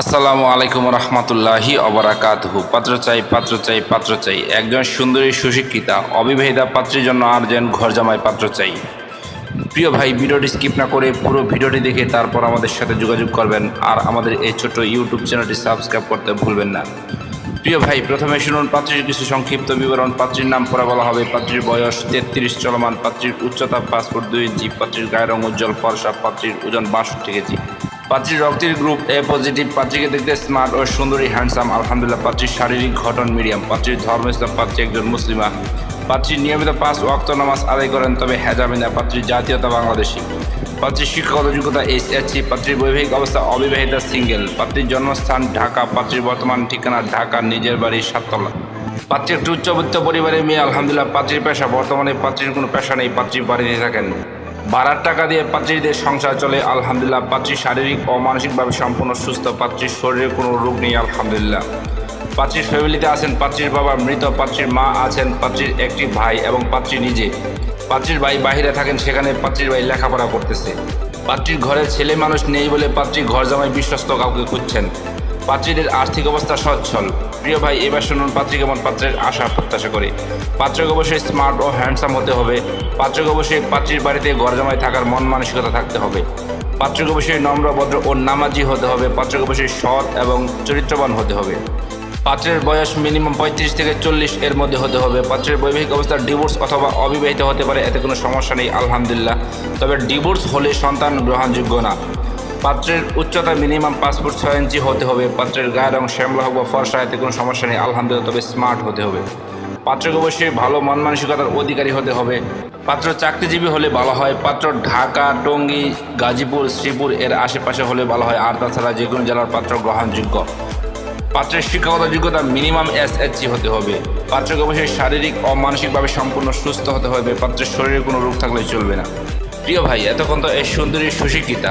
আসসালামু আলাইকুম রহমতুল্লাহি অবরাকাতহু পাত্র চাই পাত্র চাই পাত্র চাই। একজন সুন্দরী, সুশিক্ষিতা, অবিবাহিতা পাত্রীর জন্য আর যেন ঘর জামাই পাত্র চাই। প্রিয় ভাই, ভিডিওটি স্কিপ না করে পুরো ভিডিওটি দেখে তারপর আমাদের সাথে যোগাযোগ করবেন আর আমাদের এই ছোট ইউটিউব চ্যানেলটি সাবস্ক্রাইব করতে ভুলবেন না। প্রিয় ভাই, প্রথমে শুনুন, পাত্রীর কিছু সংক্ষিপ্ত বিবরণ। পাত্রীর নাম পড়া বলা হবে, পাত্রীর বয়স তেত্রিশ, চলমান। পাত্রীর উচ্চতা পাসপোর্ট দুই ইঞ্চি, পাত্রীর গায়ের রং উজ্জ্বল, ফর্সা, পাত্রীর ওজন বাষট্টি কেজি। পাত্রীর রক্তের গ্রুপ এ পজিটিভ পাত্রীকে দেখতে স্মার্ট ও সুন্দরী হ্যান্ডসাম আলহামদুলিল্লাহ, পাত্রীর শারীরিক ঘটন মিডিয়াম পাত্রীর ধর্ম ইসলাম, পাত্রী একজন মুসলিমা পাত্রী নিয়মিত পাঁচ ওয়াক্ত নামাজ আদায় করেন, তবে হেজাবিনা পাত্রীর জাতীয়তা বাংলাদেশী। পাত্রীর শিক্ষাগত যোগ্যতা এইচএসসি পাত্রীর বৈবাহিক অবস্থা অবিবাহিতা সিঙ্গেল পাত্রীর জন্মস্থান ঢাকা, পাত্রীর বর্তমান ঠিকানা ঢাকা, নিজের বাড়ি সাততলা। পাত্রী একটি উচ্চবিত্ত পরিবারের মেয়ে, আলহামদুলিল্লাহ, পাত্রীর পেশা, বর্তমানে পাত্রীর কোনো পেশা নেই, পাত্রী বাড়িতে থাকেন। ভাড়ার টাকা দিয়ে পাত্রীদের সংসার চলে, আলহামদুলিল্লাহ। পাত্রী শারীরিক ও মানসিকভাবে সম্পূর্ণ সুস্থ, পাত্রীর শরীরে কোনো রোগ নেই, আলহামদুলিল্লাহ। পাত্রীর ফ্যামিলিতে আছেন, পাত্রীর বাবা মৃত, পাত্রীর মা আছেন, পাত্রীর একটি ভাই এবং পাত্রী নিজে। পাত্রীর ভাই বাহিরে থাকেন, সেখানে পাত্রীর ভাই লেখাপড়া করতেছে। পাত্রীর ঘরে ছেলে মানুষ নেই বলে পাত্রী ঘর জামাই বিশ্বস্ত কাউকে খুঁজছেন। পাত্রীদের আর্থিক অবস্থা সচ্ছল। প্রিয় ভাই, এবার শুনুন পাত্রী কেমন পাত্রের আশা, প্রত্যাশা করে। পাত্রকে অবশ্যই স্মার্ট ও হ্যান্ডসাম হতে হবে। পাত্রকে অবশ্যই পাত্রীর বাড়িতে ঘর জামাই থাকার মন মানসিকতা থাকতে হবে। পাত্রকে অবশ্যই নম্র, ভদ্র ও নামাজি হতে হবে। পাত্রকে অবশ্যই সৎ এবং চরিত্রবান হতে হবে। পাত্রের বয়স মিনিমাম পঁয়ত্রিশ থেকে চল্লিশ এর মধ্যে হতে হবে। পাত্রের বৈবাহিক অবস্থা ডিভোর্স অথবা অবিবাহিত হতে পারে, এতে কোনো সমস্যা নেই, আলহামদুলিল্লাহ। তবে ডিভোর্স হলে সন্তান গ্রহণযোগ্য না। পাত্রের উচ্চতা মিনিমাম পাঁচ ফুট ছয় ইঞ্চি হতে হবে। পাত্রের গায়ের রং শ্যামলা হোক বা ফর্সা, এতে কোনো সমস্যা নেই। আলহামদুলিল্লাহ, তবে স্মার্ট হতে হবে। পাত্রকে অবশ্যই ভালো মন মানসিকতার অধিকারী হতে হবে। পাত্র চাকরিজীবী হলে ভালো হয়। পাত্র ঢাকা, টঙ্গী, গাজীপুর, শ্রীপুর এর আশেপাশে হলে ভালো হয়। আর তাছাড়া যে কোনো জেলার পাত্র গ্রহণযোগ্য। পাত্রের শিক্ষাগত যোগ্যতা মিনিমাম এস এসএসসি হতে হবে। পাত্রকে অবশ্যই শারীরিক ও মানসিকভাবে সম্পূর্ণ সুস্থ হতে হবে। পাত্রের শরীরে কোনো রোগ থাকলে চলবে না। প্রিয় ভাই, এতক্ষণ তো এই সুন্দরী সুশিক্ষিতা।